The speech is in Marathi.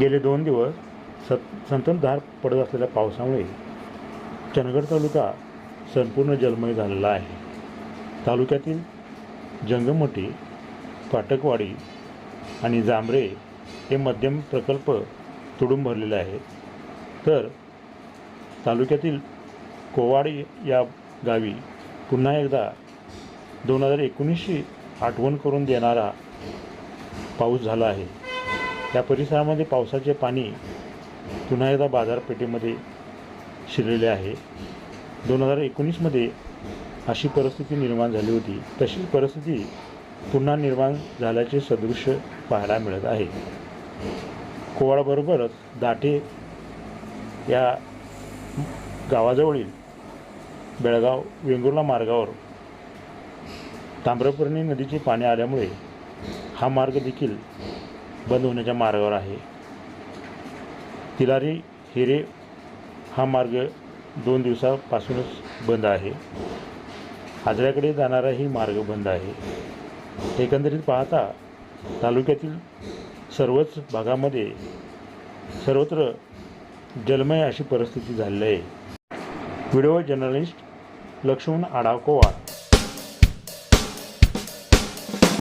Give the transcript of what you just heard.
गेले दोन दिवस सत संततधार पडत असलेल्या पावसामुळे चंदगड तालुका संपूर्ण जलमय झालेला आहे. तालुक्यातील जंगमोटी फाटकवाडी आणि जांभरे हे मध्यम प्रकल्प तुडून भरलेले आहेत. तर तालुक्यातील कोवाडी या गावी पुन्हा एकदा दोन हजार एकोणीसशी आठवण करून देणारा पाऊस झाला आहे. त्या परिसरामध्ये पावसाचे पाणी पुन्हा एकदा बाजारपेठेमध्ये शिरलेले आहे. दोन हजार एकोणीसमध्ये अशी परिस्थिती निर्माण झाली होती. तशीच परिस्थिती पुन्हा निर्माण झाल्याचे सदृश्य पाहायला मिळत आहे. कोवाळबरोबरच दाटे या गावाजवळील बेळगाव वेंगुर्ला मार्गावर ताम्रपर्णी नदीचे पाणी आल्यामुळे हा मार्ग देखील बंद होण्याच्या मार्गावर आहे. तिलारी हिरे हा मार्ग दोन दिवसापासूनच बंद आहे. आजऱ्याकडे जाणाराही मार्ग बंद आहे. एकंदरीत पाहता तालुक्यातील सर्वच भागामध्ये सर्वत्र जलमय अशी परिस्थिती झालेली आहे. व्हिडिओ जर्नलिस्ट लक्ष्मण आडाव